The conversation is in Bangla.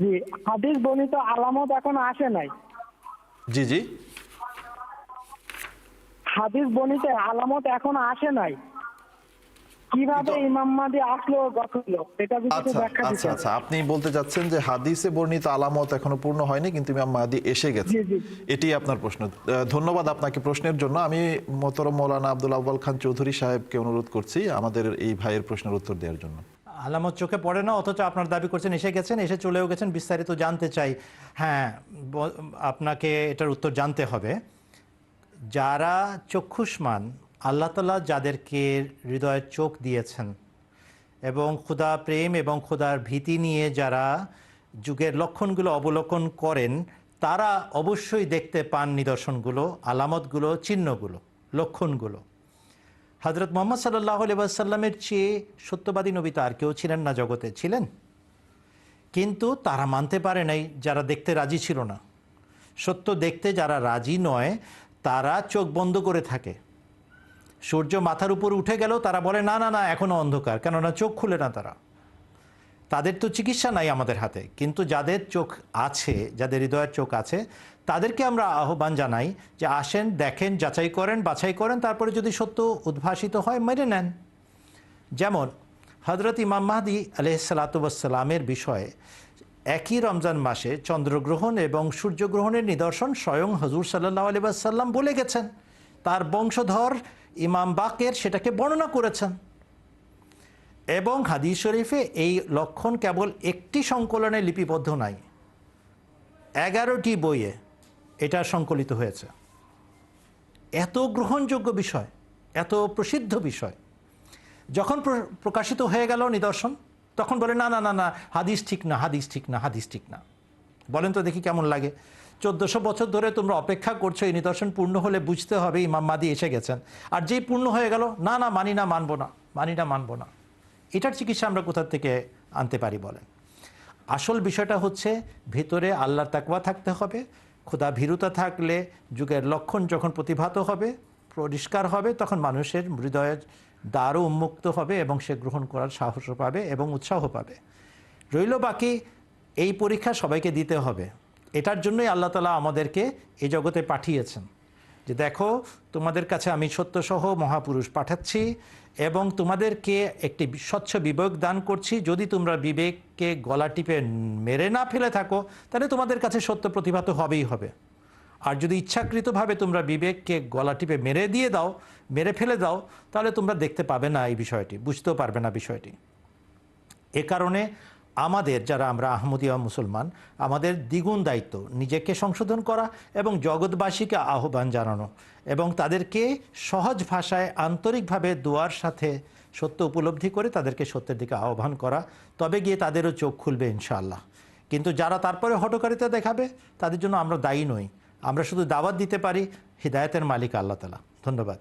জি। হাদিস বর্ণিত আলামত এখন আসে নাই। জি জি। হাদিস বর্ণিত আলামত এখন আসে নাই। কীভাবে ইমাম মাদি আসলো গঠলো এটা যদি আচ্ছা ব্যাখ্যা আচ্ছা আচ্ছা। আপনি বলতে চাচ্ছেন যে হাদিসে বর্ণিত আলামত এখনও পূর্ণ হয়নি কিন্তু ইমাম মাহাদি এসে গেছে। এটি আপনার প্রশ্ন। ধন্যবাদ আপনাকে প্রশ্নের জন্য। আমি মোহতরম মৌলানা আব্দুল আব্বাল খান চৌধুরী সাহেবকে অনুরোধ করছি আমাদের এই ভাইয়ের প্রশ্নের উত্তর দেওয়ার জন্য। আলামত চোখে পড়ে না, অথচ আপনার দাবি করছেন এসে গেছেন, এসে চলেও গেছেন, বিস্তারিত জানতে চাই। হ্যাঁ আপনাকে এটার উত্তর জানতে হবে। যারা চক্ষুষ্মান, আল্লাহ তালা যাদেরকে হৃদয়ের চোখ দিয়েছেন এবং ক্ষুধা প্রেম এবং ক্ষুধার ভীতি নিয়ে যারা যুগের লক্ষণগুলো অবলোকন করেন, তারা অবশ্যই দেখতে পান নিদর্শনগুলো, আলামতগুলো, চিহ্নগুলো, লক্ষণগুলো। হজরত মোহাম্মদ সাল্লাহ আলিবাসাল্লামের চেয়ে সত্যবাদী নবী তো আর কেউ ছিলেন না, জগতে ছিলেন। কিন্তু তারা মানতে পারে নাই, যারা দেখতে রাজি ছিল না। সত্য দেখতে যারা রাজি নয়, তারা চোখ বন্ধ করে থাকে। সূর্য মাথার উপর উঠে গেল, তারা বলে, না না না এখনও অন্ধকার। কেননা চোখ খুলে না তারা। তাদের তো চিকিৎসা নাই আমাদের হাতে। কিন্তু যাদের চোখ আছে, যাদের হৃদয়ের চোখ আছে, তাদেরকে আমরা আহ্বান জানাই যে আসেন, দেখেন, যাচাই করেন, বাছাই করেন, তারপরে যদি সত্য উদ্ভাসিত হয়, মেনে নেন। যেমন হজরত ইমাম মাহদি আলহিসাল্লাতুবাসাল্লামের বিষয়ে একই রমজান মাসে চন্দ্রগ্রহণ এবং সূর্যগ্রহণের নিদর্শন স্বয়ং হজুর সাল্লাহ আলিবাসাল্লাম বলে গেছেন। তার বংশধর ইমাম বাকের সেটাকে বর্ণনা করেছেন। এবং হাদিস শরীফে এই লক্ষণ কেবল একটি সংকলনে লিপিবদ্ধ নাই। এগারোটি বইয়ে এটা সংকলিত হয়েছে। এত গ্রহণযোগ্য বিষয়, এত প্রসিদ্ধ বিষয়, যখন প্রকাশিত হয়ে গেল নিদর্শন, তখন বলে, না না না না, হাদিস ঠিক না, হাদিস ঠিক না, হাদিস ঠিক না। বলেন তো দেখি কেমন লাগে। চোদ্দশো বছর ধরে তোমরা অপেক্ষা করছ, এই নিদর্শন পূর্ণ হলে বুঝতে হবে, ইমাম মাদি এসে গেছেন। আর যেই পূর্ণ হয়ে গেল, না না, মানি না, মানবো না, মানি না, মানবো না। এটার চিকিৎসা আমরা কোথা থেকে আনতে পারি বলেন? আসল বিষয়টা হচ্ছে ভিতরে আল্লাহর তাকওয়া থাকতে হবে, খোদা ভীরুতা থাকলে যুগের লক্ষণ যখন প্রতিভাত হবে, পরিষ্কার হবে, তখন মানুষের হৃদয়ের দ্বারও উন্মুক্ত হবে এবং সে গ্রহণ করার সাহসও পাবে এবং উৎসাহ পাবে। রইল বাকি, এই পরীক্ষা সবাইকে দিতে হবে। এটার জন্যই আল্লাহ তালা আমাদেরকে এই জগতে পাঠিয়েছেন। যে দেখো, তোমাদের কাছে আমি সত্যসহ মহাপুরুষ পাঠাচ্ছি এবং তোমাদেরকে একটি স্বচ্ছ বিবেক দান করছি। যদি তোমরা বিবেককে গলা টিপে মেরে না ফেলে থাকো, তাহলে তোমাদের কাছে সত্য প্রতিভাত হবেই হবে। আর যদি ইচ্ছাকৃতভাবে তোমরা বিবেককে গলা টিপে মেরে দিয়ে দাও, মেরে ফেলে দাও, তাহলে তোমরা দেখতে পাবে না এই বিষয়টি, বুঝতেও পারবে না বিষয়টি। এ কারণে আমাদের যারা আমরা আহমদীয় মুসলমান, আমাদের দ্বিগুণ দায়িত্ব নিজেকে সংশোধন করা এবং জগৎবাসীকে আহ্বান জানানো এবং তাদেরকে সহজ ভাষায় আন্তরিকভাবে দোয়ার সাথে সত্য উপলব্ধি করে তাদেরকে সত্যের দিকে আহ্বান করা। তবে গিয়ে তাদেরও চোখ খুলবে ইনশাআল্লাহ। কিন্তু যারা তারপরে হটকারিতা দেখাবে, তাদের জন্য আমরা দায়ী নই। আমরা শুধু দাওয়াত দিতে পারি, হৃদায়তের মালিক আল্লাহ তালা ধন্যবাদ।